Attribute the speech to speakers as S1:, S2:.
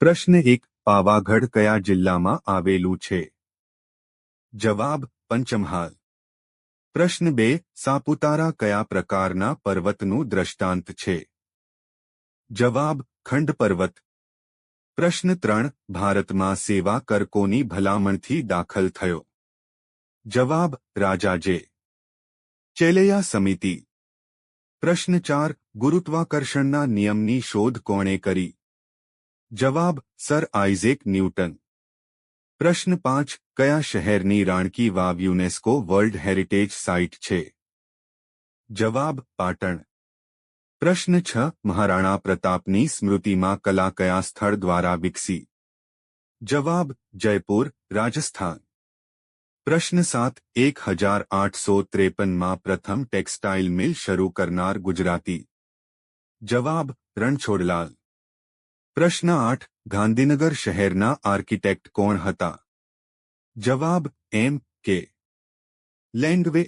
S1: પ્રશ્ન એક, પાવાગઢ કયા જિલ્લામાં આવેલું છે? જવાબ, પંચમહાલ. પ્રશ્ન બે, સાપુતારા કયા પ્રકારના પર્વતનું દ્રષ્ટાંત છે? જવાબ, ખંડ પર્વત. પ્રશ્ન ત્રણ, ભારતમાં સેવા કર કોની ભલામણથી દાખલ થયો? જવાબ રાજાજે ચેલૈયા સમિતિ. પ્રશ્ન ચાર, ગુરુત્વાકર્ષણના નિયમની શોધ કોણે કરી? જવાબ સર આઇઝેક ન્યૂટન પ્રશ્ન પાંચ કયા શહેરની Rani ki Vav UNESCO world heritage site છે જવાબ પાટણ પ્રશ્ન છ મહારાણા પ્રતાપની સ્મૃતિમાં કલા કયા સ્થળ દ્વારા વિકસી જવાબ જયપુર રાજસ્થાન પ્રશ્ન સાત એક હજાર આઠસો ત્રેપનમાં પ્રથમ ટેક્સટાઇલ મિલ શરૂ કરનાર ગુજરાતી જવાબ રણછોડલાલ પ્રશ્ન આઠ ગાંધીનગર શહેરના આર્કિટેક્ટ કોણ હતા જવાબ એમ કે લેન્ડવે